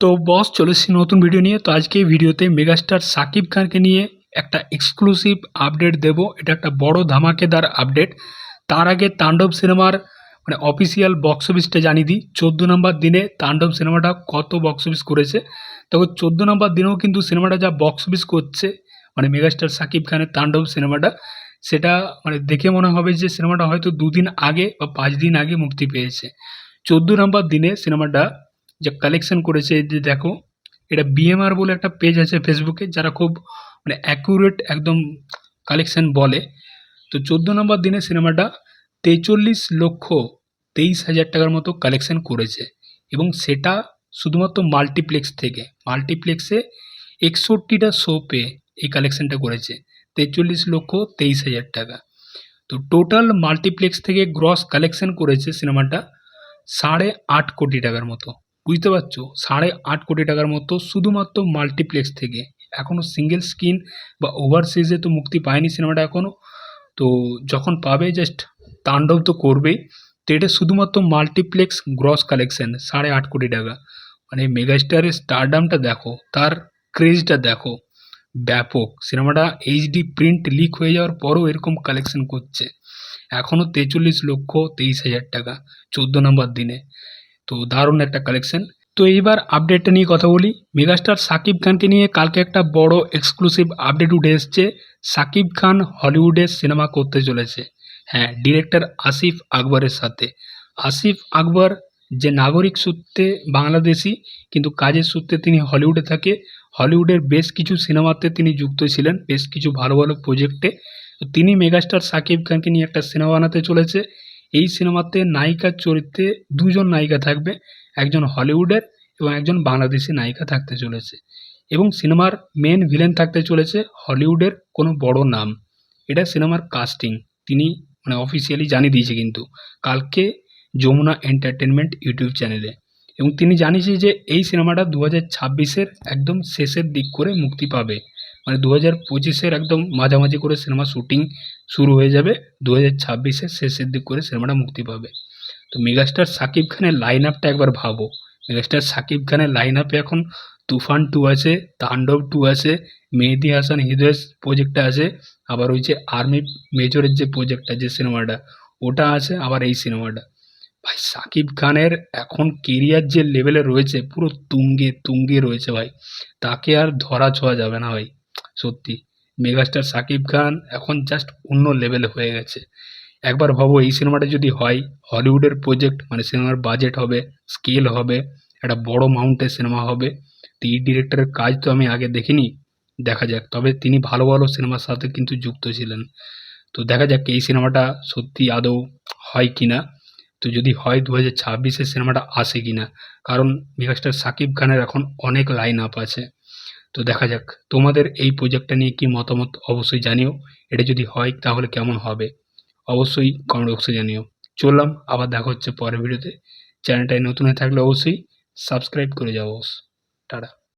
তো বস, চলে এসেছি নতুন ভিডিও নিয়ে। তো আজকে এই ভিডিওতে মেগাস্টার সাকিব খানকে নিয়ে একটা এক্সক্লুসিভ আপডেট দেব। এটা একটা বড় ধামাকেদার আপডেট তার আগে তাণ্ডব সিনেমার মানে অফিসিয়াল বক্স অফিসটা জানিয়ে দিই। চোদ্দ নম্বর দিনে তাণ্ডব সিনেমাটা কত বক্স অফিস করেছে। তবে চোদ্দ নম্বর দিনেও কিন্তু সিনেমাটা যা বক্স অফিস করছে মানে মেগাস্টার সাকিব খানের তাণ্ডব সিনেমাটা, সেটা মানে দেখে মনে হবে যে সিনেমাটা হয়তো দুদিন আগে বা পাঁচ দিন আগে মুক্তি পেয়েছে। চোদ্দ নম্বর দিনে সিনেমাটা যে কালেকশন করেছে এই যে দেখো, এটা বিএমআর বলে একটা পেজ আছে ফেসবুকে যারা খুব মানে অ্যাকুরেট একদম কালেকশন বলে। তো চোদ্দ নম্বর দিনে সিনেমাটা তেচল্লিশ লক্ষ তেইশ হাজার টাকার মতো কালেকশন করেছে। এবং সেটা শুধুমাত্র মাল্টিপ্লেক্স থেকে। মাল্টিপ্লেক্সে একষট্টিটা শো পেয়ে এই কালেকশনটা করেছে। তেচল্লিশ লক্ষ তেইশ হাজার টাকা। তো টোটাল মাল্টিপ্লেক্স থেকে গ্রস কালেকশন করেছে সিনেমাটা সাড়ে আট কোটি টাকার মতো। বুঝতে পারছ? সাড়ে আট কোটি টাকার মতো শুধুমাত্র মাল্টিপ্লেক্স থেকে। এখনও সিঙ্গেল স্ক্রিন বা ওভারসিজে তো মুক্তি পায়নি সিনেমাটা এখনও তো যখন পাবে জাস্ট তাণ্ডব তো করবেই। তো এটা শুধুমাত্র মাল্টিপ্লেক্স গ্রস কালেকশন সাড়ে আট কোটি টাকা। মানে মেগাস্টারের স্টারডামটা দেখো, তার ক্রেজটা দেখো। ব্যাপক। সিনেমাটা এইচডি প্রিন্ট লিক হয়ে যাওয়ার পরও এরকম কালেকশন করছে। এখনও তেচল্লিশ লক্ষ তেইশ হাজার টাকা, চোদ্দ নম্বর দিনে। তো দারুণ একটা কালেকশন তো এইবার আপডেটটা নিয়ে কথা বলি। মেগাস্টার সাকিব খানকে নিয়ে কালকে একটা বড় এক্সক্লুসিভ আপডেট উঠে এসছে। সাকিব খান হলিউডে সিনেমা করতে চলেছে। হ্যাঁ ডিরেক্টর আসিফ আকবরের সাথে। আসিফ আকবর যে নাগরিক সূত্রে বাংলাদেশি, কিন্তু কাজের সূত্রে তিনি হলিউডে থাকে। হলিউডের বেশ কিছু সিনেমাতে তিনি যুক্ত ছিলেন, বেশ কিছু ভালো ভালো প্রজেক্টে তিনি মেগাস্টার সাকিব খানকে নিয়ে একটা সিনেমা বানাতে চলেছে। এই সিনেমাতে নায়িকার চরিত্রে দুজন নায়িকা থাকবে, একজন হলিউডের এবং একজন বাংলাদেশি নায়িকা থাকতে চলেছে। এবং সিনেমার মেন ভিলেন থাকতে চলেছে হলিউডের কোনো বড় নাম। এটা সিনেমার কাস্টিং তিনি মানে অফিসিয়ালি জানিয়ে দিয়েছে কিন্তু। কালকে যমুনা এন্টারটেনমেন্ট ইউটিউব চ্যানেলে এবং তিনি জানিয়েছে যে এই সিনেমাটা দু হাজার ছাব্বিশের একদম শেষের দিক করে মুক্তি পাবে। মানে দু হাজার পঁচিশের একদম মাঝামাঝি করে সিনেমা শ্যুটিং শুরু হয়ে যাবে। দু হাজার ছাব্বিশের শেষের দিক করে সিনেমাটা মুক্তি পাবে। তো মেগাস্টার সাকিব খানের লাইন আপটা একবার ভাবো। মেগাস্টার সাকিব খানের লাইন আপে এখন তুফান টু আছে, তাণ্ডব টু আছে, মেহেদি হাসান হৃদয়ের প্রজেক্টটা আছে, আবার ওই যে আর্মি মেজরের যে প্রজেক্টটা যে সিনেমাটা, ওটা আছে, আবার এই সিনেমাটা। ভাই, সাকিব খানের এখন কেরিয়ার যে লেভেলে রয়েছে, পুরো তুঙ্গে তুঙ্গে রয়েছে ভাই। তাকে আর ধরা ছোঁয়া যাবে না ভাই। সত্যি। মেগাস্টার সাকিব খান এখন জাস্ট অন্য লেভেলে হয়ে গেছে। একবার ভাবো, এই সিনেমাটা যদি হয়, হলিউডের প্রজেক্ট মানে সিনেমার বাজেট হবে স্কেল হবে, একটা বড় মাউন্টের সিনেমা হবে, তো এই ডিরেক্টরের কাজ তো আমি আগে দেখিনি, দেখা যাক। তবে তিনি ভালো ভালো সিনেমার সাথে কিন্তু যুক্ত ছিলেন। তো দেখা যাক এই সিনেমাটা সত্যি আদৌ হয় কি না তো যদি হয় দু হাজার ছাব্বিশের সিনেমাটা আসে কি না কারণ মেগাস্টার সাকিব খানের এখন অনেক লাইন আপ আছে। তো দেখা যাক, তোমাদের এই প্রোজেক্টটা নিয়ে কি মতামত অবশ্যই জানিও। এটা যদি হয়, তাহলে কেমন হবে? অবশ্যই কমেন্ট বক্সে জানিও। চললাম, আবার দেখা হচ্ছে পরের ভিডিওতে চ্যানেলটায় নতুন হয়ে থাকলে অবশ্যই সাবস্ক্রাইব করে যাও। টাটা।